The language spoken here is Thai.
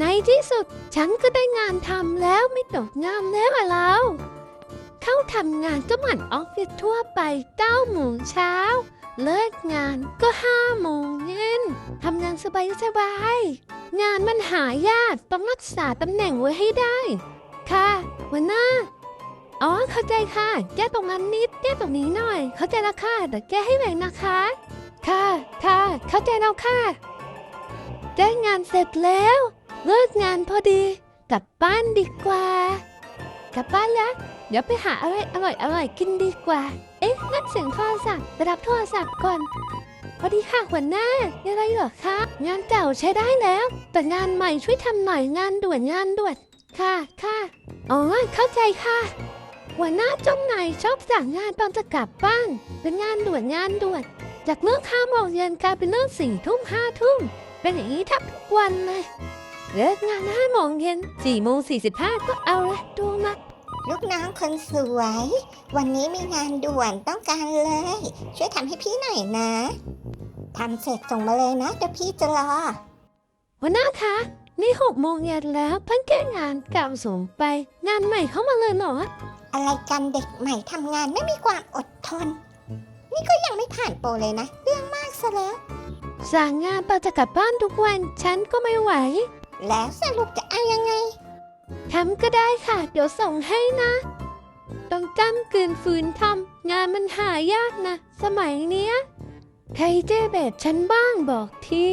ในที่สุดฉันก็ได้งานทำแล้วไม่ตกงานแล้วอะเราเข้าทำงานก็เหมือนออฟฟิศทั่วไป9โมงเช้า เลิกงานก็5โมงเย็นทำงานสบายสบายๆงานมันหายากต้องรักษาตำแหน่งไว้ให้ได้ ค่ะหัวหน้าอ๋อเข้าใจค่ะ แก้ตรงนั้นนิด แก้ตรงนี้หน่อย เข้าใจแล้วค่ะแต่แก้ให้ไหวนะคะ ค่ะค่ะเข้าใจแล้วค่ะได้งานเสร็จแล้ว เลิกงานพอดี กลับบ้านดีกว่า กลับบ้านแล้ว เดี๋ยวไปหาอะไรอร่อยอร่อยกินดีกว่า เอ๊ะนั่นเสียงโทรศัพท์ไปรับโทรศัพท์ก่อนพอดีค่ะหัวหน้ามีอะไรเหรอคะงานเก่าใช้ได้แล้ว แต่งานใหม่ช่วยทำหน่อยงานด่วนงานด่วนค่ะค่ะอ๋อเข้าใจค่ะ หัวหน้าจ้านายชอบสั่งงานตอนจะกลับบ้าน เป็นงานด่วนงานด่วนจากเลิกห้าโมงเย็นกลายเป็นเลิกสี่ทุ่มห้าทุ่มเป็นอย่างนี้ทักทุกวันเลย เลิกงานห้าโมงเย็นสี่โมงสี่สิบห้าก็เอาละดูมาลูกน้องคนสวย วันนี้มีงานด่วนต้องการเลย ช่วยทำให้พี่หน่อยนะทำเสร็จส่งมาเลยนะเดี๋ยวพี่จะรอหัวหน้าคะนี่หกโมงเย็นแล้วเพิ่งแก้งานเก่าส่งไป งานใหม่เข้ามาเลยเหรออะไรกันเด็กใหม่ทำงานไม่มีความอดทน นี่ก็ยังไม่ผ่านโปรเลยนะ เรื่องมากซะแล้วสั่งงานตอนจะกลับบ้านทุกวัน ฉันก็ไม่ไหว แล้วสรุปจะเอายังไง ทำก็ได้ค่ะ เดี๋ยวส่งให้นะ ต้องจำกืนฝืนทำงานมันหายากนะ สมัยเนี้ย ใครเจ๊แบบฉันบ้างบอกที